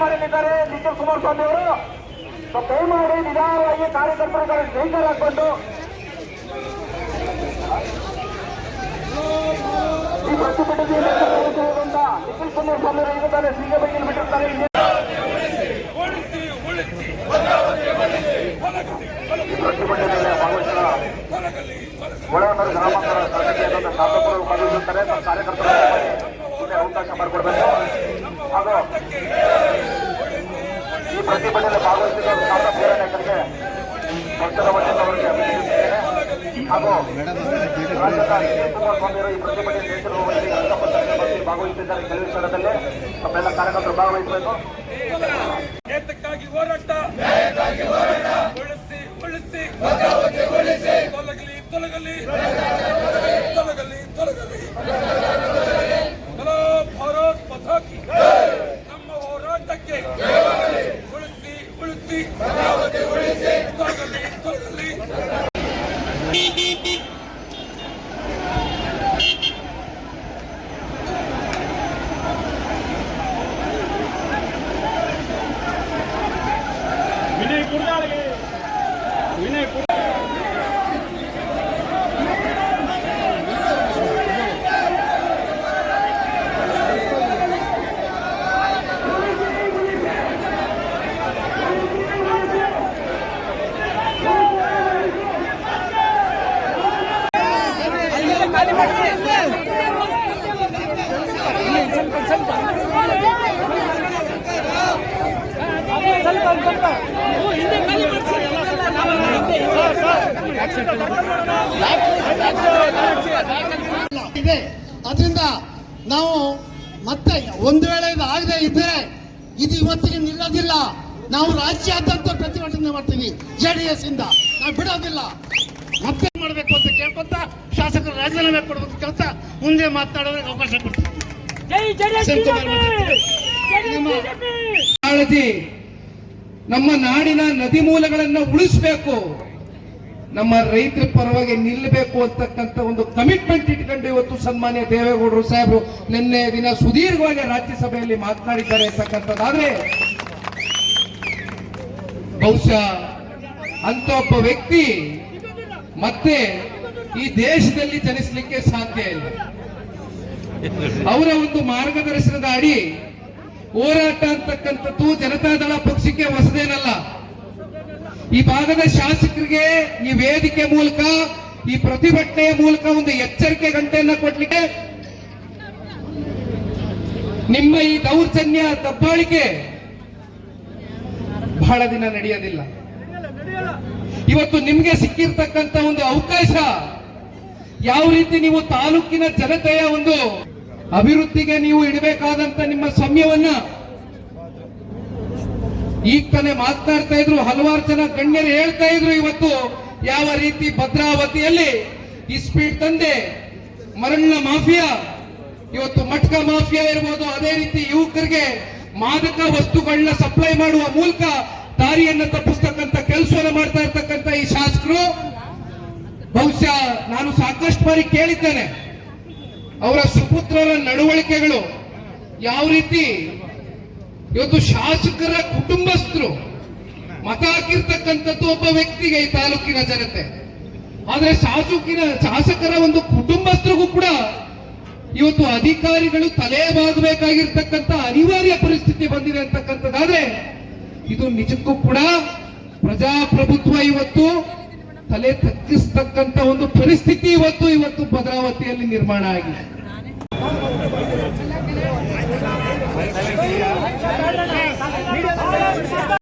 ಮಾಡಲಿದ್ದಾರೆ ನಿಖಿಲ್ ಕುಮಾರಸ್ವಾಮಿ ಅವರು ಸೊ ದಯಮಾಡಿ ನಿಧಾನವಾಗಿ ಕಾರ್ಯಕರ್ತರುಗಳು ಬೇಜಾರು ಹಾಕೊಂಡು ಈ ಪ್ರತಿಭಟನೆಯಲ್ಲಿ ಭಾಗವಹಿಸಿರುವಂತ ನಿಖಿಲ್ ಕುಮಾರಸ್ವಾಮಿ ಅವರು ಇರುತ್ತಾರೆ ಸಿಂಗ ಬಗ್ಗೆ ಒಳಗೊಂಡರು ಗ್ರಾಮಾಂತರ ಶಾಸಕರಾದ ಶಾಸಕರು ಭಾಗವಹಿಸುತ್ತಾರೆ ಮತ್ತು ಕಾರ್ಯಕರ್ತರು ಅವಕಾಶ ಮಾಡಿಕೊಡ್ಬೇಕು ಹಾಗೂ ಈ ಪ್ರತಿಭಟನೆ ಭಾಗವಹಿಸಿದ ಶಾಸಕ ಪ್ರೇರಣೆಗಳಿಗೆ ಪಕ್ಷದ ವತಿಯಿಂದ ಅವರಿಗೆ ಅಭಿನಂದಿಸುತ್ತೇನೆ ಹಾಗೂ ರಾಜ್ಯದ ನಿಖಿಲ್ ಕುಮಾರಸ್ವಾಮಿಯವರು ಈ ಪ್ರತಿಭಟನೆ ಭಾಗವಹಿಸಿದ್ದಾರೆ ಕೆಲವು ಸ್ಥಳದಲ್ಲೇ. ನಮ್ಮೆಲ್ಲ ಕಾರ್ಯಕರ್ತರು ಭಾಗವಹಿಸಬೇಕು. ನೇತಕ್ಕಾಗಿ ಹೋರಾಟ. ಉಳಿಸಿ ಉಳಿಸಿ ತೊಲಗಲಿ ತೊಲಗಲಿ ತೊಲಗಲಿ. வினய் குருதாளுக்கு வினய் குரு Thank you. ಇದೆ. ಅದರಿಂದ ನಾವು ಮತ್ತೆ ಒಂದು ವೇಳೆ ಇದು ಆಗದೆ ಇದ್ದರೆ ಇದು ಇವತ್ತಿಗೆ ನಿಲ್ಲೋದಿಲ್ಲ. ನಾವು ರಾಜ್ಯಾದ್ಯಂತ ಪ್ರತಿಭಟನೆ ಮಾಡ್ತೀವಿ ಜೆ ಡಿ ಎಸ್ ಇಂದ ನಾವು ಬಿಡೋದಿಲ್ಲ. ಮತ್ತೆ ಮಾಡಬೇಕು ಅಂತ ಕೇಳ್ಕೊಂತ ಶಾಸಕರು ರಾಜೀನಾಮೆ ಕೊಡಬೇಕು ಕೆಲಸ ಮುಂದೆ ಮಾತನಾಡೋದಕ್ಕೆ ಅವಕಾಶ ಕೊಡ್ತೀವಿ. ನಮ್ಮ ನಾಡಿನ ನದಿ ಮೂಲಗಳನ್ನ ಉಳಿಸಬೇಕು. ನಮ್ಮ ರೈತರ ಪರವಾಗಿ ನಿಲ್ಲಬೇಕು ಅಂತಕ್ಕಂಥ ಒಂದು ಕಮಿಟ್ಮೆಂಟ್ ಇಟ್ಕೊಂಡು ಇವತ್ತು ಸನ್ಮಾನ್ಯ ದೇವೇಗೌಡರು ಸಾಹೇಬರು ನಿನ್ನೆ ದಿನ ಸುದೀರ್ಘವಾಗಿ ರಾಜ್ಯಸಭೆಯಲ್ಲಿ ಮಾತನಾಡಿದ್ದಾರೆ ಅಂತಕ್ಕಂಥದ್ದಾದ್ರೆ, ಬಹುಶಃ ಅಂತ ಒಬ್ಬ ವ್ಯಕ್ತಿ ಮತ್ತೆ ಈ ದೇಶದಲ್ಲಿ ಜನಿಸಲಿಕ್ಕೆ ಸಾಧ್ಯ ಇಲ್ಲ. ಅವರ ಒಂದು ಮಾರ್ಗದರ್ಶನದ ಅಡಿ ಹೋರಾಟ ಅಂತಕ್ಕಂಥದ್ದು ಜನತಾದಳ ಪಕ್ಷಕ್ಕೆ ಹೊಸದೇನಲ್ಲ. ಈ ಭಾಗದ ಶಾಸಕರಿಗೆ ಈ ವೇದಿಕೆ ಮೂಲಕ, ಈ ಪ್ರತಿಭಟನೆಯ ಮೂಲಕ ಒಂದು ಎಚ್ಚರಿಕೆ ಗಂಟೆಯನ್ನ ಕೊಡ್ಲಿಕ್ಕೆ ನಿಮ್ಮ ಈ ದೌರ್ಜನ್ಯ ದಬ್ಬಾಳಿಕೆ ಬಹಳ ದಿನ ನಡೆಯೋದಿಲ್ಲ. ಇವತ್ತು ನಿಮ್ಗೆ ಸಿಕ್ಕಿರ್ತಕ್ಕಂಥ ಒಂದು ಅವಕಾಶ, ಯಾವ ರೀತಿ ನೀವು ತಾಲೂಕಿನ ಜನತೆಯ ಒಂದು ಅಭಿವೃದ್ಧಿಗೆ ನೀವು ಇಡಬೇಕಾದಂತ ನಿಮ್ಮ ಸಮಯವನ್ನ ಈಗ ತಾನೇ ಮಾತನಾಡ್ತಾ ಇದ್ರು, ಹಲವಾರು ಜನ ಗಣ್ಯರು ಹೇಳ್ತಾ ಇದ್ರು ಇವತ್ತು, ಯಾವ ರೀತಿ ಭದ್ರಾವತಿಯಲ್ಲಿ ಇಸ್ಪೀಡ್ ಸ್ಪೀಡ್ ತಂದೆ ಮರಣ ಮಾಫಿಯಾ, ಇವತ್ತು ಮಟ್ಕ ಮಾಫಿಯಾ ಇರ್ಬೋದು, ಅದೇ ರೀತಿ ಯುವಕರಿಗೆ ಮಾದಕ ವಸ್ತುಗಳನ್ನ ಸಪ್ಲೈ ಮಾಡುವ ಮೂಲಕ ದಾರಿಯನ್ನ ತಪ್ಪಿಸ್ತಕ್ಕಂಥ ಕೆಲಸವನ್ನು ಮಾಡ್ತಾ ಇರ್ತಕ್ಕಂಥ ಈ ಶಾಸಕರು, ಬಹುಶಃ ನಾನು ಸಾಕಷ್ಟು ಬಾರಿ ಕೇಳಿದ್ದೇನೆ. ಅವರ ಸುಪುತ್ರರ ನಡವಳಿಕೆಗಳು ಯಾವ ರೀತಿ? ಇವತ್ತು ಶಾಸಕರ ಕುಟುಂಬಸ್ಥರು ಮತ ಹಾಕಿರ್ತಕ್ಕಂಥದ್ದು ಒಬ್ಬ ವ್ಯಕ್ತಿಗೆ ಈ ತಾಲೂಕಿನ ಜನತೆ. ಆದ್ರೆ ಶಾಸಕಿನ, ಶಾಸಕರ ಒಂದು ಕುಟುಂಬಸ್ಥರಿಗೂ ಕೂಡ ಇವತ್ತು ಅಧಿಕಾರಿಗಳು ತಲೆ ಬಾಗಬೇಕಾಗಿರ್ತಕ್ಕಂಥ ಅನಿವಾರ್ಯ ಪರಿಸ್ಥಿತಿ ಬಂದಿದೆ ಅಂತಕ್ಕಂಥದ್ದಾದ್ರೆ ಇದು ನಿಜಕ್ಕೂ ಕೂಡ ಪ್ರಜಾಪ್ರಭುತ್ವ ಇವತ್ತು ತಲೆ ತಗ್ಗಿಸ್ತಕ್ಕಂತ ಒಂದು ಪರಿಸ್ಥಿತಿ ಇವತ್ತು ಇವತ್ತು ಭದ್ರಾವತಿಯಲ್ಲಿ ನಿರ್ಮಾಣ ಆಗಿದೆ.